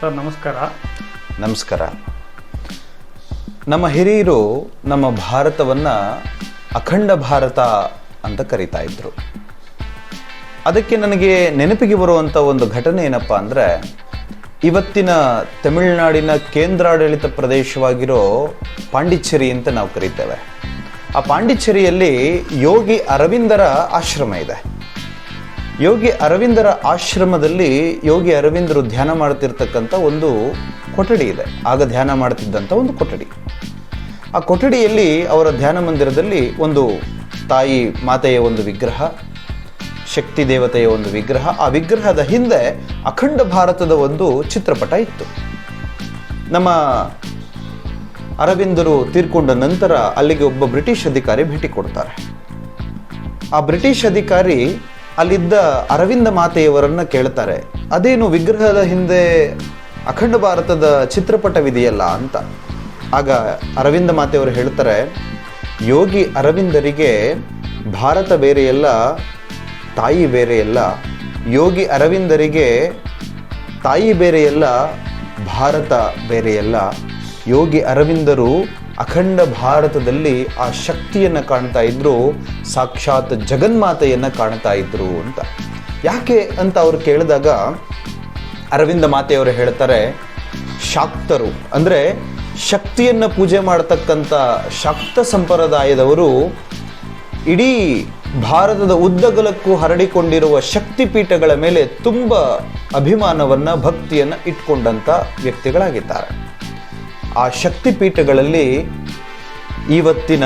Sir, ನಮಸ್ಕಾರ. ನಮಸ್ಕಾರ. ನಮ್ಮ ಹಿರಿಯರು ನಮ್ಮ ಭಾರತವನ್ನು ಅಖಂಡ ಭಾರತ ಅಂತ ಕರೀತಾ ಇದ್ರು. ಅದಕ್ಕೆ ನನಗೆ ನೆನಪಿಗೆ ಬರುವಂಥ ಒಂದು ಘಟನೆ ಏನಪ್ಪ ಅಂದರೆ, ಇವತ್ತಿನ ತಮಿಳುನಾಡಿನ ಕೇಂದ್ರಾಡಳಿತ ಪ್ರದೇಶವಾಗಿರೋ ಪಾಂಡಿಚೇರಿ ಅಂತ ನಾವು ಕರಿತೇವೆ. ಆ ಪಾಂಡಿಚೇರಿಯಲ್ಲಿ ಯೋಗಿ ಅರವಿಂದರ ಆಶ್ರಮ ಇದೆ. ಯೋಗಿ ಅರವಿಂದರ ಆಶ್ರಮದಲ್ಲಿ ಯೋಗಿ ಅರವಿಂದರು ಧ್ಯಾನ ಮಾಡ್ತಿರ್ತಕ್ಕಂಥ ಒಂದು ಕೊಠಡಿ ಇದೆ. ಆಗ ಧ್ಯಾನ ಮಾಡ್ತಿದ್ದಂಥ ಒಂದು ಕೊಠಡಿ. ಆ ಕೊಠಡಿಯಲ್ಲಿ ಅವರ ಧ್ಯಾನ ಮಂದಿರದಲ್ಲಿ ಒಂದು ತಾಯಿ ಮಾತೆಯ ಒಂದು ವಿಗ್ರಹ, ಶಕ್ತಿ ದೇವತೆಯ ಒಂದು ವಿಗ್ರಹ. ಆ ವಿಗ್ರಹದ ಹಿಂದೆ ಅಖಂಡ ಭಾರತದ ಒಂದು ಚಿತ್ರಪಟ ಇತ್ತು. ನಮ್ಮ ಅರವಿಂದರು ತೀರ್ಕೊಂಡ ನಂತರ ಅಲ್ಲಿಗೆ ಒಬ್ಬ ಬ್ರಿಟಿಷ್ ಅಧಿಕಾರಿ ಭೇಟಿ ಕೊಡ್ತಾರೆ. ಆ ಬ್ರಿಟಿಷ್ ಅಧಿಕಾರಿ ಅಲ್ಲಿದ್ದ ಅರವಿಂದ ಮಾತೆಯವರನ್ನ ಕೇಳ್ತಾರೆ, ಅದೇನು ವಿಗ್ರಹದ ಹಿಂದೆ ಅಖಂಡ ಭಾರತದ ಚಿತ್ರಪಟವಿದೆಯಲ್ಲ ಅಂತ. ಆಗ ಅರವಿಂದ ಮಾತೆಯವರು ಹೇಳ್ತಾರೆ, ಯೋಗಿ ಅರವಿಂದರಿಗೆ ಭಾರತ ಬೇರೆಯಲ್ಲ, ತಾಯಿ ಬೇರೆಯಲ್ಲ. ಯೋಗಿ ಅರವಿಂದರಿಗೆ ತಾಯಿ ಬೇರೆಯಲ್ಲ, ಭಾರತ ಬೇರೆಯಲ್ಲ. ಯೋಗಿ ಅರವಿಂದರು ಅಖಂಡ ಭಾರತದಲ್ಲಿ ಆ ಶಕ್ತಿಯನ್ನು ಕಾಣ್ತಾ ಇದ್ರು, ಸಾಕ್ಷಾತ್ ಜಗನ್ಮಾತೆಯನ್ನು ಕಾಣ್ತಾ ಇದ್ರು ಅಂತ. ಯಾಕೆ ಅಂತ ಅವರು ಕೇಳಿದಾಗ ಅರವಿಂದ ಮಾತೆಯವರು ಹೇಳ್ತಾರೆ, ಶಾಕ್ತರು, ಅಂದರೆ ಶಕ್ತಿಯನ್ನು ಪೂಜೆ ಮಾಡತಕ್ಕಂಥ ಶಾಕ್ತ ಸಂಪ್ರದಾಯದವರು ಇಡೀ ಭಾರತದ ಉದ್ದಗಲಕ್ಕೂ ಹರಡಿಕೊಂಡಿರುವ ಶಕ್ತಿಪೀಠಗಳ ಮೇಲೆ ತುಂಬ ಅಭಿಮಾನವನ್ನು, ಭಕ್ತಿಯನ್ನು ಇಟ್ಕೊಂಡಂಥ ವ್ಯಕ್ತಿಗಳಾಗಿದ್ದಾರೆ. ಆ ಶಕ್ತಿಪೀಠಗಳಲ್ಲಿ ಇವತ್ತಿನ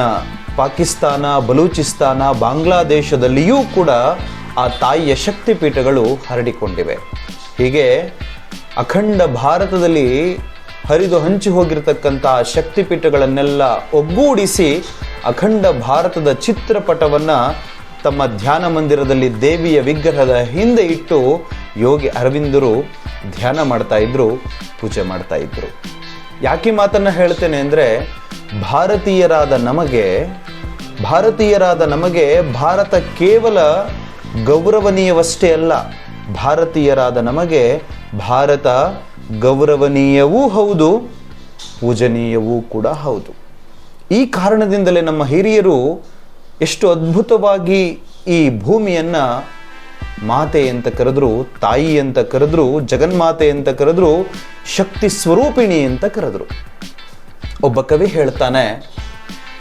ಪಾಕಿಸ್ತಾನ, ಬಲೂಚಿಸ್ತಾನ, ಬಾಂಗ್ಲಾದೇಶದಲ್ಲಿಯೂ ಕೂಡ ಆ ತಾಯಿಯ ಶಕ್ತಿಪೀಠಗಳು ಹರಡಿಕೊಂಡಿವೆ. ಹೀಗೆ ಅಖಂಡ ಭಾರತದಲ್ಲಿ ಹರಿದು ಹಂಚಿ ಹೋಗಿರತಕ್ಕಂಥ ಶಕ್ತಿಪೀಠಗಳನ್ನೆಲ್ಲ ಒಗ್ಗೂಡಿಸಿ ಅಖಂಡ ಭಾರತದ ಚಿತ್ರಪಟವನ್ನು ತಮ್ಮ ಧ್ಯಾನ ಮಂದಿರದಲ್ಲಿ ದೇವಿಯ ವಿಗ್ರಹದ ಹಿಂದೆ ಇಟ್ಟು ಯೋಗಿ ಅರವಿಂದರು ಧ್ಯಾನ ಮಾಡ್ತಾ ಇದ್ರು, ಪೂಜೆ ಮಾಡ್ತಾ ಇದ್ರು. ಯಾಕೆ ಮಾತನ್ನ ಹೇಳ್ತೇನೆ ಅಂದರೆ ಭಾರತೀಯರಾದ ನಮಗೆ ಭಾರತೀಯರಾದ ನಮಗೆ ಭಾರತ ಕೇವಲ ಗೌರವನೀಯವಷ್ಟೇ ಅಲ್ಲ. ಭಾರತೀಯರಾದ ನಮಗೆ ಭಾರತ ಗೌರವನೀಯವೂ ಹೌದು, ಪೂಜನೀಯವೂ ಕೂಡ ಹೌದು. ಈ ಕಾರಣದಿಂದಲೇ ನಮ್ಮ ಹಿರಿಯರು ಎಷ್ಟು ಅದ್ಭುತವಾಗಿ ಈ ಭೂಮಿಯನ್ನ ಮಾತೆ ಅಂತ ಕರೆದ್ರು, ತಾಯಿ ಅಂತ ಕರೆದ್ರು, ಜಗನ್ಮಾತೆ ಅಂತ ಕರೆದ್ರು, ಶಕ್ತಿ ಸ್ವರೂಪಿಣಿ ಅಂತ ಕರೆದ್ರು. ಒಬ್ಬ ಕವಿ ಹೇಳ್ತಾನೆ,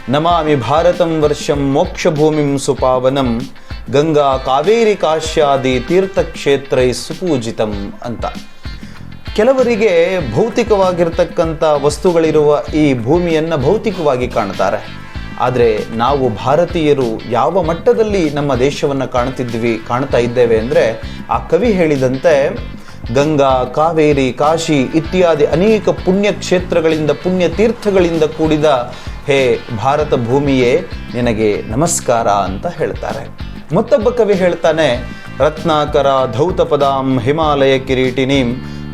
ನಮಾಮಿ ಭಾರತಂ ವರ್ಷಂ ಮೋಕ್ಷ ಭೂಮಿಂ ಸುಪಾವನಂ, ಗಂಗಾ ಕಾವೇರಿ ಕಾಶ್ಯಾದಿ ತೀರ್ಥಕ್ಷೇತ್ರೈ ಸುಪೂಜಿತಂ ಅಂತ. ಕೆಲವರಿಗೆ ಭೌತಿಕವಾಗಿರ್ತಕ್ಕಂಥ ವಸ್ತುಗಳಿರುವ ಈ ಭೂಮಿಯನ್ನು ಭೌತಿಕವಾಗಿ ಕಾಣ್ತಾರೆ. ಆದರೆ ನಾವು ಭಾರತೀಯರು ಯಾವ ಮಟ್ಟದಲ್ಲಿ ನಮ್ಮ ದೇಶವನ್ನು ಕಾಣ್ತಿದ್ವಿ ಕಾಣ್ತಾ ಇದ್ದೇವೆ ಅಂದರೆ ಆ ಕವಿ ಹೇಳಿದಂತೆ, ಗಂಗಾ, ಕಾವೇರಿ, ಕಾಶಿ ಇತ್ಯಾದಿ ಅನೇಕ ಪುಣ್ಯ ಕ್ಷೇತ್ರಗಳಿಂದ ಪುಣ್ಯ ತೀರ್ಥಗಳಿಂದ ಕೂಡಿದ ಹೇ ಭಾರತ ಭೂಮಿಯೇ ನಿನಗೆ ನಮಸ್ಕಾರ ಅಂತ ಹೇಳ್ತಾರೆ. ಮತ್ತೊಬ್ಬ ಕವಿ ಹೇಳ್ತಾನೆ, ರತ್ನಾಕರ ಧೌತಪದಾಂ ಹಿಮಾಲಯ ಕಿರೀಟಿನೀಂ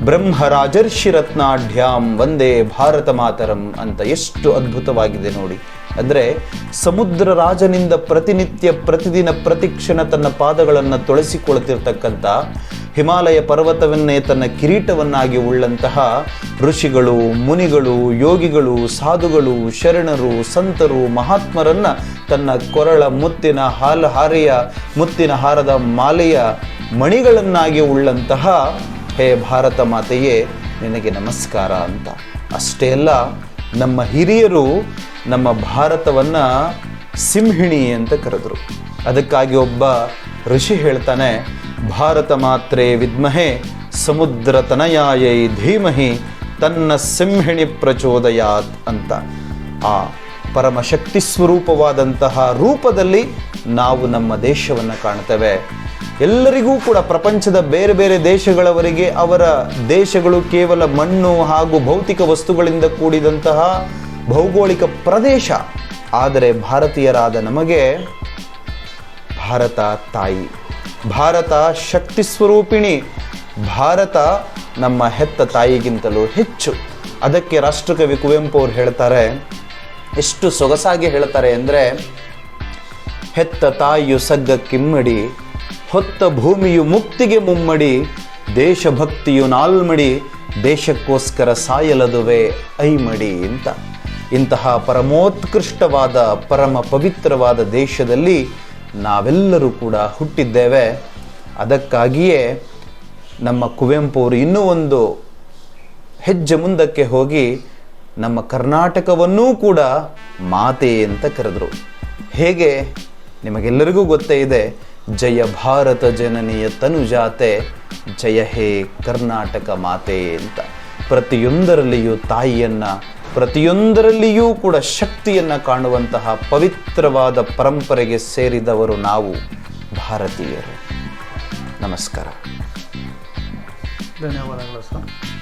ಬ್ರಹ್ಮರಾಜರ್ಷಿ ರತ್ನಾಢ್ಯಾಂ ವಂದೇ ಭಾರತ ಮಾತರಂ ಅಂತ ಎಷ್ಟು ಅದ್ಭುತವಾಗಿದೆ ನೋಡಿ. ಅಂದರೆ ಸಮುದ್ರ ರಾಜನಿಂದ ಪ್ರತಿನಿತ್ಯ, ಪ್ರತಿದಿನ, ಪ್ರತಿಕ್ಷಣ ತನ್ನ ಪಾದಗಳನ್ನು ತೊಳೆಸಿಕೊಳ್ತಿರ್ತಕ್ಕಂಥ ಹಿಮಾಲಯ ಪರ್ವತವನ್ನೇ ತನ್ನ ಕಿರೀಟವನ್ನಾಗಿ ಉಳ್ಳಂತಹ ಋಷಿಗಳು, ಮುನಿಗಳು, ಯೋಗಿಗಳು, ಸಾಧುಗಳು, ಶರಣರು, ಸಂತರು, ಮಹಾತ್ಮರನ್ನು ತನ್ನ ಕೊರಳ ಮುತ್ತಿನ ಹಾಲು ಹಾರೆಯ ಮುತ್ತಿನ ಹಾರದ ಮಾಲೆಯ ಮಣಿಗಳನ್ನಾಗಿ ಉಳ್ಳಂತಹ ಹೇ ಭಾರತ ಮಾತೆಯೇ, ನಿನಗೆ ನಮಸ್ಕಾರ ಅಂತ. ಅಷ್ಟೇ ಅಲ್ಲ, ನಮ್ಮ ಹಿರಿಯರು ನಮ್ಮ ಭಾರತವನ್ನು ಸಿಂಹಿಣಿ ಅಂತ ಕರೆದರು. ಅದಕ್ಕಾಗಿ ಒಬ್ಬ ಋಷಿ ಹೇಳ್ತಾನೆ, ಭಾರತ ಮಾತ್ರೆ ವಿದ್ಮಹೆ, ಸಮುದ್ರ ತನಯಾಯೈ ಧೀಮಹಿ, ತನ್ನ ಸಿಂಹಿಣಿ ಪ್ರಚೋದಯಾತ್ ಅಂತ. ಆ ಪರಮಶಕ್ತಿ ಸ್ವರೂಪವಾದಂತಹ ರೂಪದಲ್ಲಿ ನಾವು ನಮ್ಮ ದೇಶವನ್ನು ಕಾಣ್ತೇವೆ. ಎಲ್ಲರಿಗೂ ಕೂಡ ಪ್ರಪಂಚದ ಬೇರೆ ಬೇರೆ ದೇಶಗಳವರಿಗೆ ಅವರ ದೇಶಗಳು ಕೇವಲ ಮಣ್ಣು ಹಾಗೂ ಭೌತಿಕ ವಸ್ತುಗಳಿಂದ ಕೂಡಿದಂತಹ ಭೌಗೋಳಿಕ ಪ್ರದೇಶ. ಆದರೆ ಭಾರತೀಯರಾದ ನಮಗೆ ಭಾರತ ತಾಯಿ, ಭಾರತ ಶಕ್ತಿ ಸ್ವರೂಪಿಣಿ, ಭಾರತ ನಮ್ಮ ಹೆತ್ತ ತಾಯಿಗಿಂತಲೂ ಹೆಚ್ಚು. ಅದಕ್ಕೆ ರಾಷ್ಟ್ರಕವಿ ಕುವೆಂಪು ಅವರು ಹೇಳ್ತಾರೆ, ಎಷ್ಟು ಸೊಗಸಾಗಿ ಹೇಳ್ತಾರೆ ಅಂದರೆ, ಹೆತ್ತ ತಾಯಿಯು ಸಗ್ಗ ಕಿಮ್ಮಡಿ ಹೊತ್ತ ಭೂಮಿಯು ಮುಕ್ತಿಗೆ ಮುಮ್ಮಡಿ, ದೇಶಭಕ್ತಿಯು ನಾಲ್ಮಡಿ, ದೇಶಕ್ಕೋಸ್ಕರ ಸಾಯಲದುವೆ ಐಮಡಿ ಅಂತ. ಇಂತಹ ಪರಮೋತ್ಕೃಷ್ಟವಾದ, ಪರಮ ಪವಿತ್ರವಾದ ದೇಶದಲ್ಲಿ ನಾವೆಲ್ಲರೂ ಕೂಡ ಹುಟ್ಟಿದ್ದೇವೆ. ಅದಕ್ಕಾಗಿಯೇ ನಮ್ಮ ಕುವೆಂಪು ಅವರು ಇನ್ನೂ ಒಂದು ಹೆಜ್ಜೆ ಮುಂದಕ್ಕೆ ಹೋಗಿ ನಮ್ಮ ಕರ್ನಾಟಕವನ್ನೂ ಕೂಡ ಮಾತೆ ಅಂತ ಕರೆದರು. ಹೇಗೆ? ನಿಮಗೆಲ್ಲರಿಗೂ ಗೊತ್ತೇ ಇದೆ. ಜಯ ಭಾರತ ಜನನಿಯ ತನುಜಾತೆ, ಜಯ ಹೇ ಕರ್ನಾಟಕ ಮಾತೆ ಅಂತ. ಪ್ರತಿಯೊಂದರಲ್ಲಿಯೂ ತಾಯಿಯನ್ನ, ಪ್ರತಿಯೊಂದರಲ್ಲಿಯೂ ಕೂಡ ಶಕ್ತಿಯನ್ನ ಕಾಣುವಂತಹ ಪವಿತ್ರವಾದ ಪರಂಪರೆಗೆ ಸೇರಿದವರು ನಾವು ಭಾರತೀಯರು. ನಮಸ್ಕಾರ. ಧನ್ಯವಾದಗಳು ಸರ್.